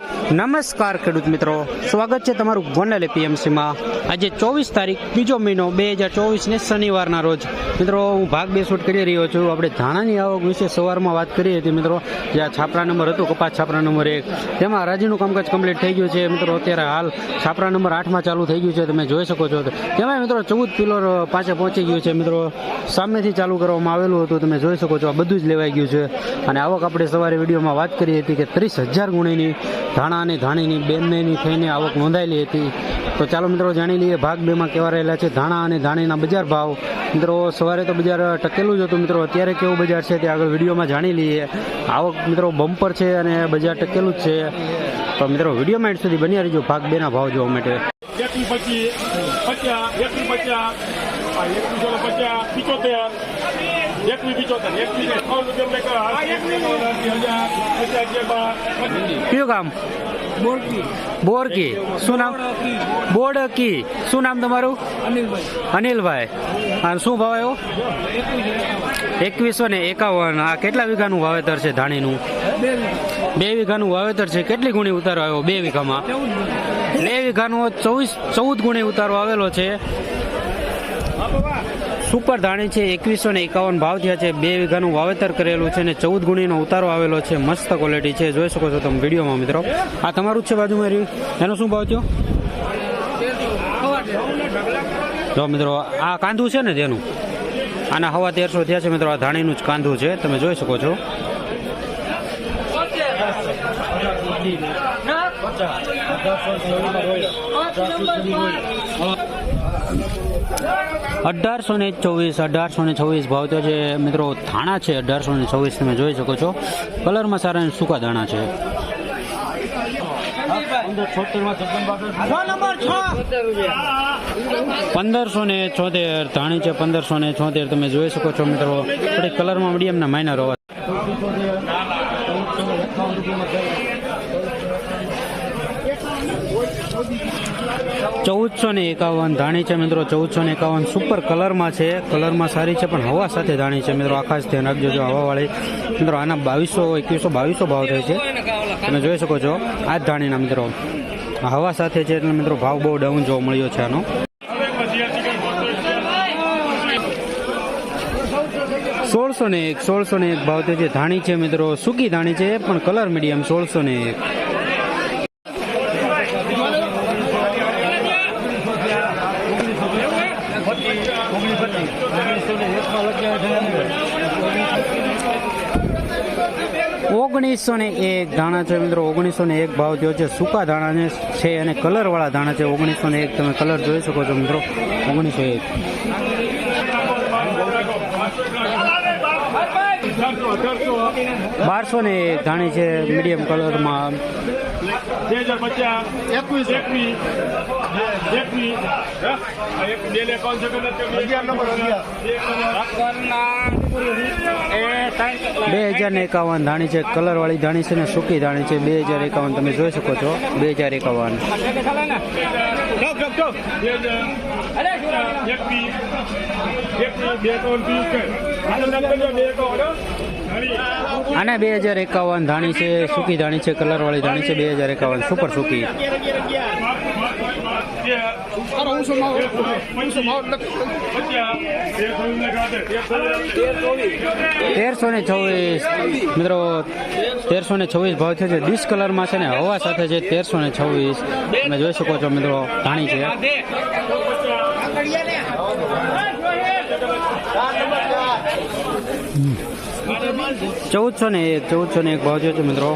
Yeah. નમસ્કાર ખેડૂત મિત્રો. સ્વાગત છે તમારું ગોંડલ એપીએમસીમાં. આજે ચોવીસ તારીખ, બીજો મહિનો, બે હજાર ચોવીસને શનિવારના રોજ. મિત્રો, હું ભાગ બે કરી રહ્યો છું. આપણે ધાણાની આવક વિશે સવારમાં વાત કરી હતી મિત્રો. જે આ છાપરા નંબર હતો, કપાસ છાપરા નંબર એક. તેમાં હરાજીનું કામકાજ કમ્પ્લીટ થઈ ગયું છે. મિત્રો, અત્યારે હાલ છાપરા નંબર આઠમાં ચાલુ થઈ ગયું છે. તમે જોઈ શકો છો. તેમાં મિત્રો, ચૌદ પિલર પાસે પહોંચી ગયું છે. મિત્રો, સામેથી ચાલુ કરવામાં આવેલું હતું. તમે જોઈ શકો છો, આ બધું જ લેવાઈ ગયું છે. અને આવક આપણે સવારે વિડીયોમાં વાત કરી હતી કે ત્રીસ હજાર ગુણીની ધાણા અને ધાણીની બેનની થઈને આવક નોંધાયેલી હતી. તો ચાલો મિત્રો જાણી લઈએ ભાગ બેમાં કેવા રહેલા છે ધાણા અને ધાણીના બજાર ભાવ. મિત્રો સવારે તો બજાર ટકેલું જ હતું મિત્રો. અત્યારે કેવું બજાર છે તે આગળ વિડીયોમાં જાણી લઈએ. આવક મિત્રો બમ્પર છે અને બજાર ટકેલું જ છે. તો મિત્રો વિડીયોમાં એન્ડ સુધી બની રહીજો ભાગ બેના ભાવ જોવા માટે. એકવી પચીસ, પચાસ એકવી પચાસ એકવીસો એકવી પિચોતેર રૂપિયા કયું કામ બોરકી શું નામ? બોડકી. શું નામ તમારું? અનિલભાઈ. અને શું ભાવ આવ્યો? એકવીસો ને એકાવન. આ કેટલા વીઘાનું વાવેતર છે ધાણીનું? બે વીઘાનું વાવેતર છે. કેટલી ગુણી ઉતારો આવ્યો બે વીઘામાં? બે વીઘાનો ચોવીસ ચૌદ ગુણી ઉતારો આવેલો છે. સુપર ધાણી છે એકવીસો ને એકાવન ભાવ થયા છે બે વીઘાનું વાવેતર કરેલું છે અને ચૌદ ગુણીનો ઉતારો આવેલો છે મસ્ત ક્વોલિટી છે જોઈ શકો છો તમે વિડીયોમાં મિત્રો આ તમારું જ છે બાજુમાં રહ્યું એનો શું ભાવ થયો જો મિત્રો આ કાંદું છે ને તેનું આના હવા તેરસો થયા છે મિત્રો આ ધાણીનું જ કાંદું છે તમે જોઈ શકો છો અઢારસો ને ચોવીસ અઢારસો ને છવ્વીસ ભાવ તો જે મિત્રો થાણા છે અઢારસો ને છવ્વીસ તમે જોઈ શકો છો. કલરમાં સારા સૂકા દાણા છે. પંદરસો ને છોતેર ધાણી છે પંદરસો ને છોતેર તમે જોઈ શકો છો મિત્રો. થોડી કલરમાં મીડિયમના માઇનર હોવા ચૌદસો ને એકાવન ધાણી છે મિત્રો, ચૌદસો ને એકાવન સુપર કલરમાં છે. કલરમાં સારી છે, પણ હવા સાથે ધાણી છે મિત્રો જ ધ્યાન રાખજો જો હવાવાળી. મિત્રો, આના બાવીસો, એકવીસો, બાવીસો ભાવ થાય છે. તમે જોઈ શકો છો, આ જ ધાણીના મિત્રો. હવા સાથે છે એટલે મિત્રો, ભાવ બહુ ડાઉન જોવા મળ્યો છે આનો. સોળસો ને એક, સોળસો ને એક ભાવ થાય છે. ધાણી છે મિત્રો, સૂકી ધાણી છે, પણ કલર મીડિયમ સોળસો ને એક. ઓગણીસો ને એક ધાણા છે મિત્રો ઓગણીસો ને એક ભાવ થયો છે. સૂકા ધાણા છે અને કલર વાળા ધાણા છે. ઓગણીસો ને એક તમે કલર જોઈ શકો છો મિત્રો. ઓગણીસો એક. બારસો ને એક ધાણી છે મીડિયમ કલરમાં બે હજાર પચાસ એકવીસ એકવીસ એકવીસ હા? આ એક બે પાંચસો હજાર. ને એકાવન ધાણી છે કલર વાળી ધાણી છે ને સૂકી ધાણી છે બે હજાર એકાવન તમે જોઈ શકો છો બે હજાર એકાવન. બે ત્રણ ત્રીસ. આનો બે હજાર એકાવન ધાણી છે, સૂકી ધાણી છે કલર વાળી ધાણી છે, બે હજાર એકાવન સુપર સૂકી. તેરસો ને છવ્વીસ, મિત્રો, તેરસો ને છવ્વીસ ભાવ છે. ડીસ કલરમાં છે ને, હવા સાથે છે તેરસો ને છવ્વીસ. તમે જોઈ શકો છો, મિત્રો, ધાણી છે. ચૌદસો ને એક ચૌદસો ને એક ભાવ છે મિત્રો.